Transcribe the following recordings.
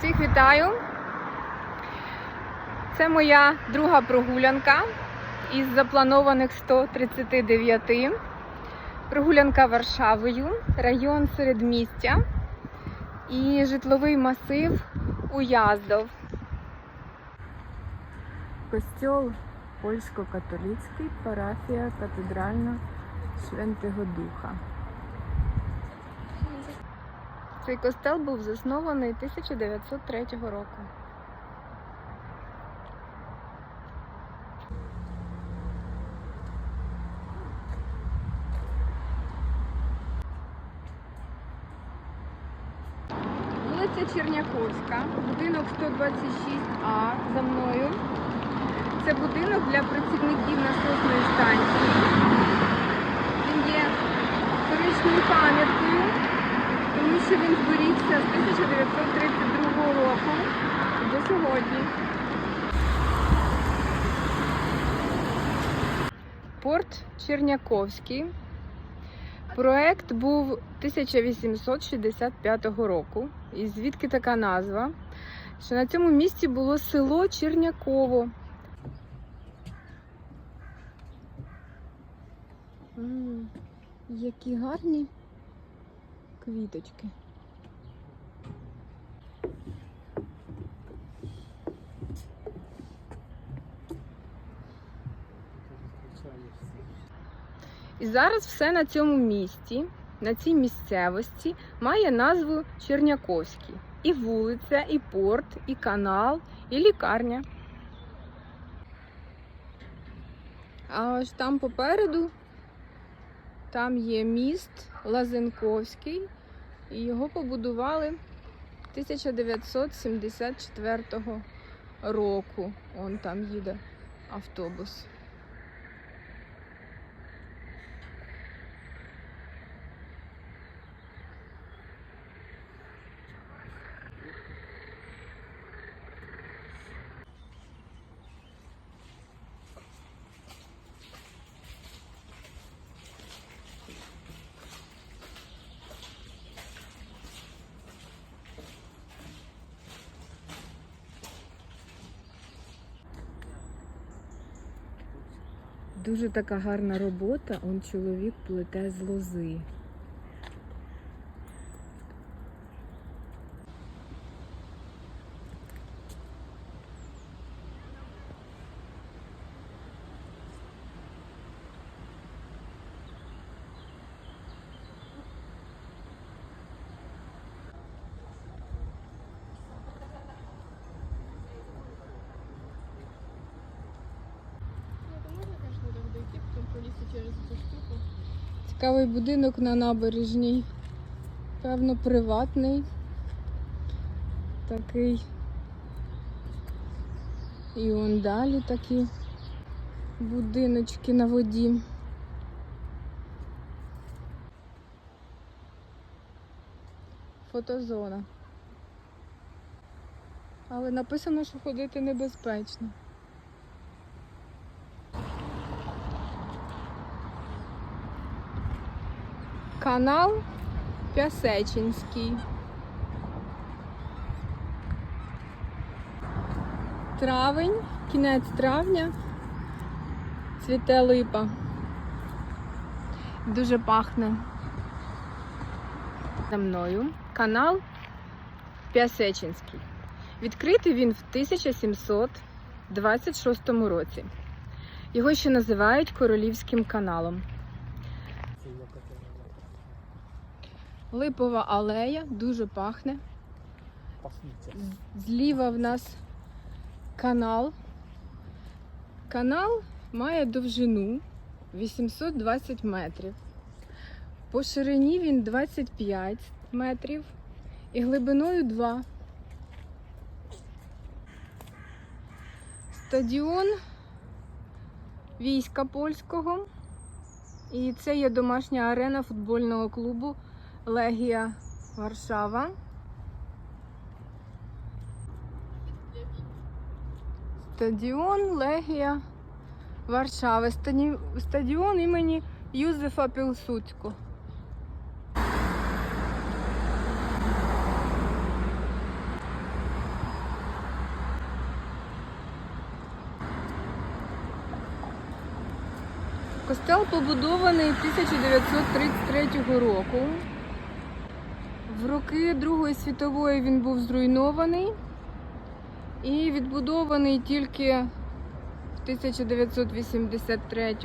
Всіх вітаю! Це моя друга прогулянка із запланованих 139. Прогулянка Варшавою, район середмістя і житловий масив Уяздов. Костьол польсько-католицький, парафія катедральна Святого Духа. Цей костел був заснований 1903 року. Вулиця Черняковська, будинок 126А за мною. Це будинок для працівників насосної станції. Він є історичною пам'яткою тому що він зберігся з 1932 року до сьогодні. Порт Черняковський. Проект був 1865 року. І звідки така назва? Що на цьому місці було село Черняково. М, Які гарні квіточки. І зараз все на цьому місці, на цій місцевості, має назву Черняковський. І вулиця, і порт, і канал, і лікарня. А ось там попереду там є міст Лазенковський, і його побудували 1974 року. Он там їде автобус. Дуже така гарна робота. Он чоловік плете з лози. Цікавий будинок на набережній. Певно, приватний. Такий. І он далі такі будиночки на воді. Фотозона. Але написано, що ходити небезпечно. Канал Пясечинський. Травень, кінець травня. Цвіте липа. Дуже пахне. За мною канал Пясечинський. Відкритий він в 1726 році. Його ще називають Королівським каналом. Липова алея, дуже пахне. Зліва в нас канал. Канал має довжину 820 метрів. По ширині він 25 метрів і глибиною 2. Стадіон війська польського. І це є домашня арена футбольного клубу Легія Варшава. Стадіон Легія Варшави. Стадіон імені Юзефа Пілсуцько. Костел побудований 1933 року. В роки Другої світової він був зруйнований і відбудований тільки в 1983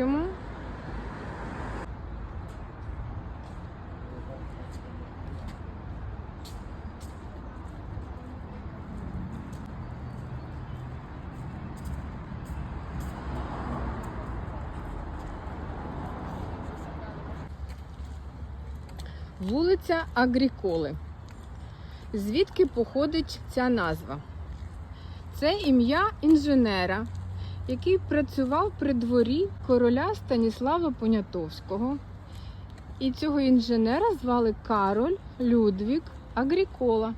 Вулиця Агріколи. Звідки походить ця назва? Це ім'я інженера, який працював при дворі короля Станіслава Понятовського. І цього інженера звали Кароль Людвік Агрікола.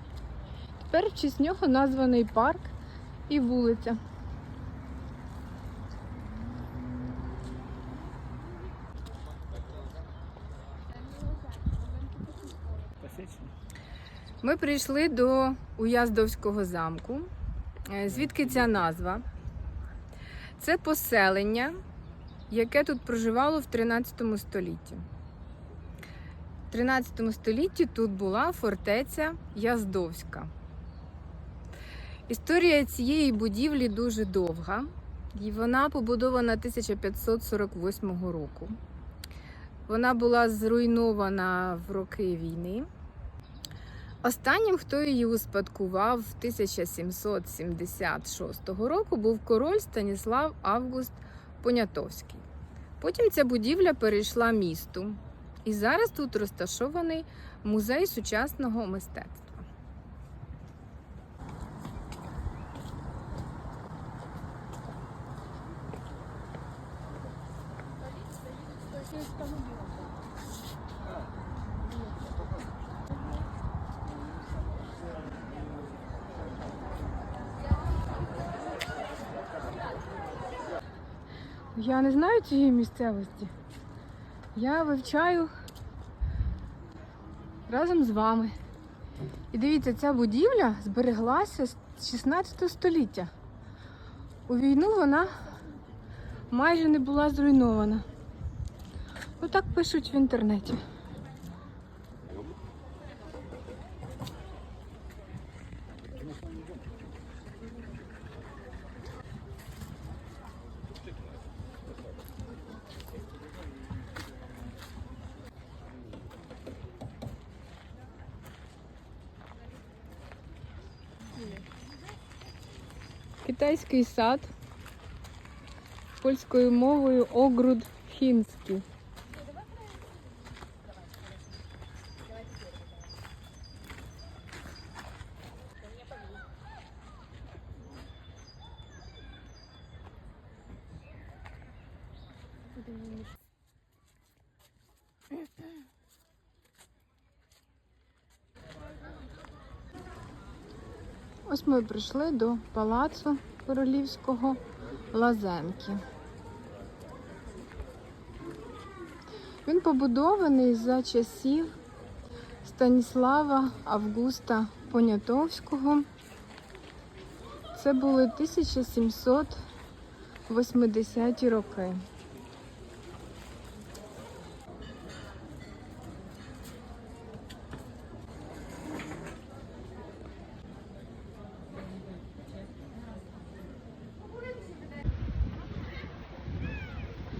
Тепер в честь нього названий парк і вулиця. Ми прийшли до Уяздовського замку. Е, Звідки ця назва? Це поселення, яке тут проживало в 13 столітті. В 13 столітті тут була фортеця Яздовська. Історія цієї будівлі дуже довга, і вона побудована 1548 року. Вона була зруйнована в роки війни. Останнім, хто її успадкував в 1776 року, був король Станіслав Август Понятовський. Потім ця будівля перейшла місту, і зараз тут розташований музей сучасного мистецтва. Я не знаю цієї місцевості. Я вивчаю разом з вами. І дивіться, ця будівля збереглася з 16 століття. У війну вона майже не була зруйнована. Отак пишуть в інтернеті. Китайський сад польською мовою огруд фінський. Ось ми прийшли до палацу королівського Лазенки. Він побудований за часів Станіслава Августа Понятовського. Це були 1780 роки.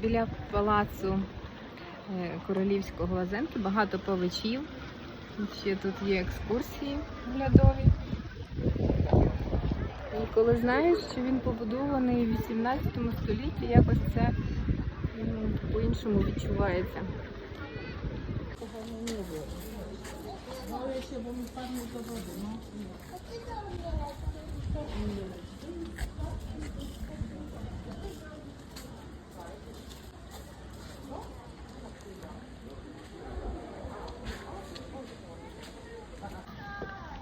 Біля палацу е, королівського лазенки багато паличів. Ще тут є екскурсії оглядові. І коли знаєш, що він побудований в 18 столітті, якось це по-іншому відчувається.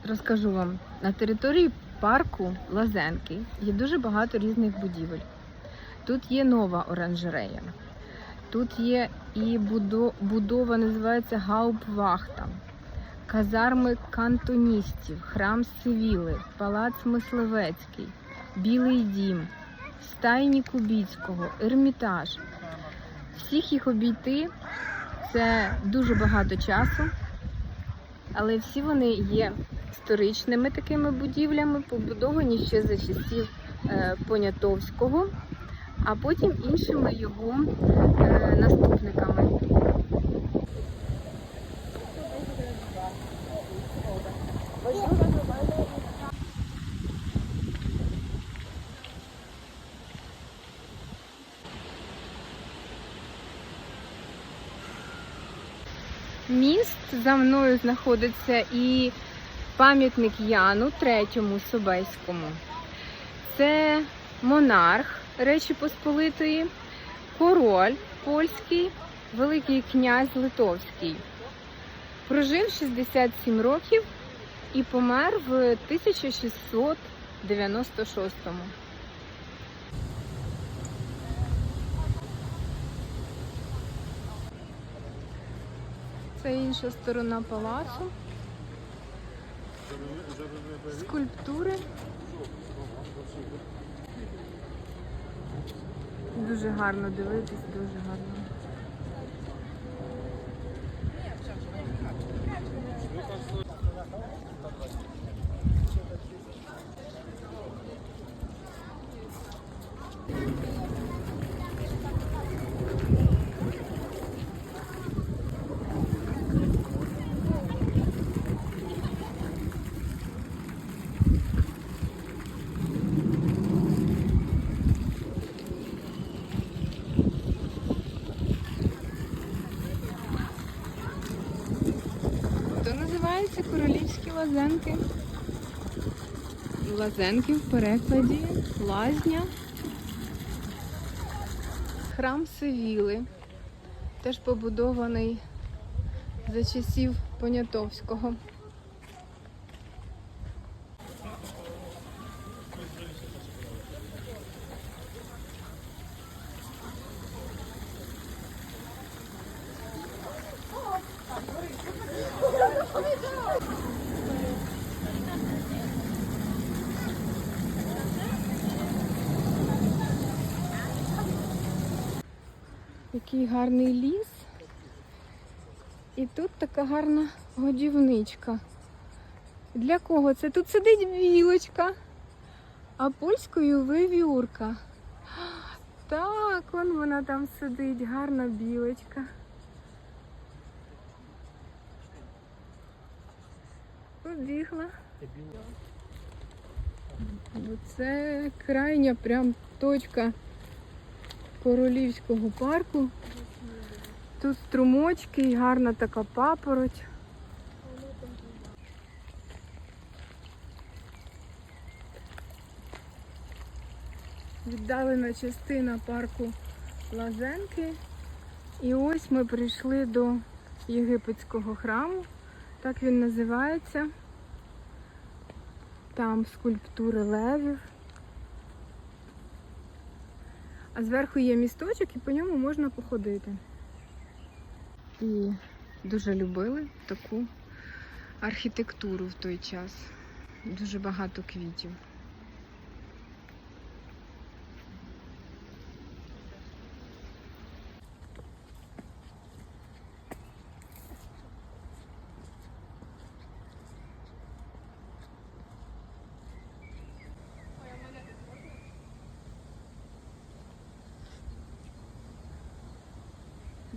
Розкажу вам, на території парку Лазенки є дуже багато різних будівель. Тут є нова оранжерея. Тут є і будова, називається Гауптвахта, казарми кантоністів, храм Сивіли, палац Мисливецький, Білий дім, стайні Кубіцького, Ермітаж. Всіх їх обійти це дуже багато часу, але всі вони є історичними такими будівлями, побудовані ще за часів е, Понятовського, а потім іншими його е, наступниками. Міст за мною знаходиться і пам'ятник Яну третьому Собеському. Це монарх Речі Посполитої, король польський, Великий князь Литовський. Прожив 67 років і помер в 1696-му. Це інша сторона палацу. Скульптури. Дуже гарно дивитись, дуже гарно. Лазенки. Лазенки в перекладі, лазня. Храм Севіли, теж побудований за часів Понятовського. Який гарний ліс. І тут така гарна годівничка. Для кого це? Тут сидить білочка, а польською вивюрка. Так, он вона там сидить, гарна білочка. Побігла. Це крайня прям точка королівського парку. Тут струмочки і гарна така папороть. Віддалена частина парку Лазенки. І ось ми прийшли до єгипетського храму. Так він називається. Там скульптури левів. А зверху є місточок і по ньому можна походити. І дуже любили таку архітектуру в той час. Дуже багато квітів.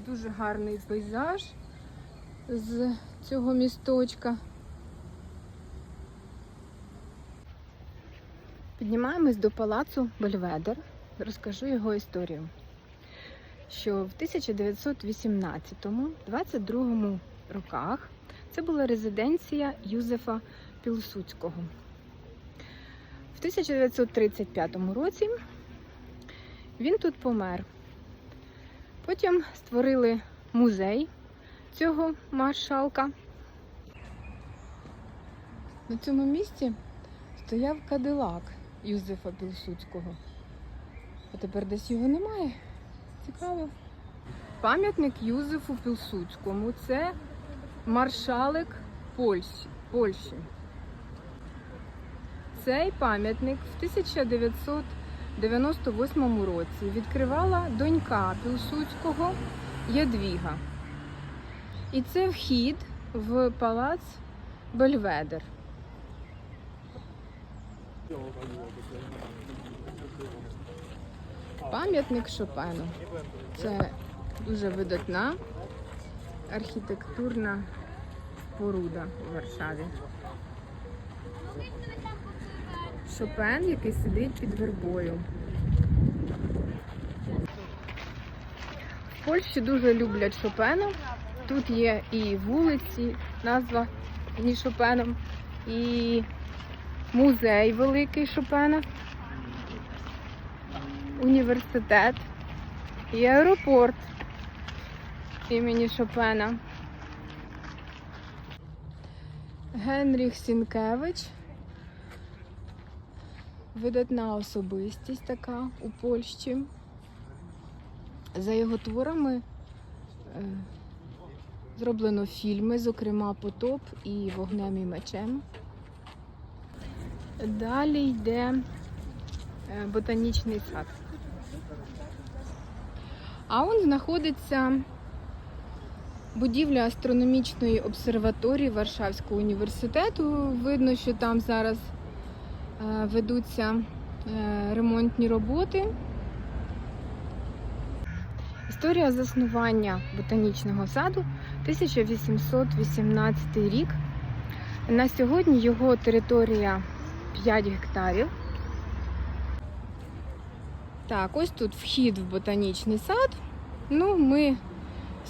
Дуже гарний пейзаж з цього місточка. Піднімаємось до палацу Бельведер. Розкажу його історію. Що в 1918-22 роках це була резиденція Юзефа Пілсудського. В 1935 році він тут помер. Потім створили музей цього маршалка. На цьому місці стояв кадилак Юзефа Пілсудського. А тепер десь його немає. Цікаво. Пам'ятник Юзефу Пілсудському це маршалик Польщі. Польщі. Цей пам'ятник в 1900 98-му році відкривала донька Пілсудського Ядвіга. І це вхід в палац Бельведер. Пам'ятник Шопену. Це дуже видатна архітектурна споруда у Варшаві. Шопен, який сидить під вербою. В Польщі дуже люблять Шопена. Тут є і вулиці, назва зі Шопеном, і музей великий Шопена, університет і аеропорт імені Шопена. Генріх Сінкевич. Видатна особистість така у Польщі. За його творами е, зроблено фільми, зокрема Потоп і Вогнем і мечем. Далі йде е, ботанічний сад. А он знаходиться будівля астрономічної обсерваторії Варшавського університету. Видно, що там зараз ведуться е, ремонтні роботи. Історія заснування ботанічного саду 1818 рік. На сьогодні його територія 5 гектарів. Так, ось тут вхід в ботанічний сад. Ну, ми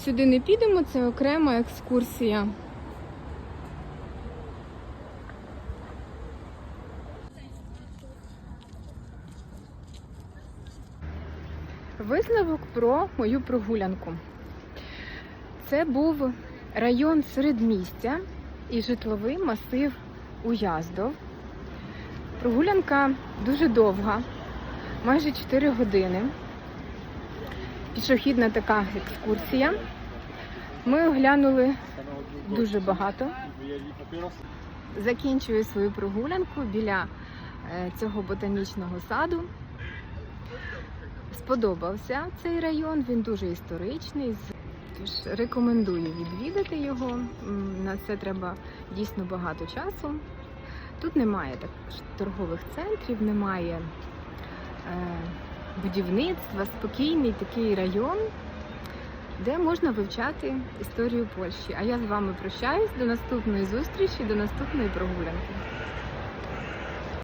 сюди не підемо, це окрема екскурсія. Висновок про мою прогулянку. Це був район середмістя і житловий масив Уяздов. Прогулянка дуже довга, майже 4 години. Пішохідна така екскурсія. Ми оглянули дуже багато. Закінчую свою прогулянку біля е, цього ботанічного саду. Сподобався цей район, він дуже історичний. Тож рекомендую відвідати його. На це треба дійсно багато часу. Тут немає також торгових центрів, немає е, будівництва, спокійний такий район, де можна вивчати історію Польщі. А я з вами прощаюсь до наступної зустрічі, до наступної прогулянки.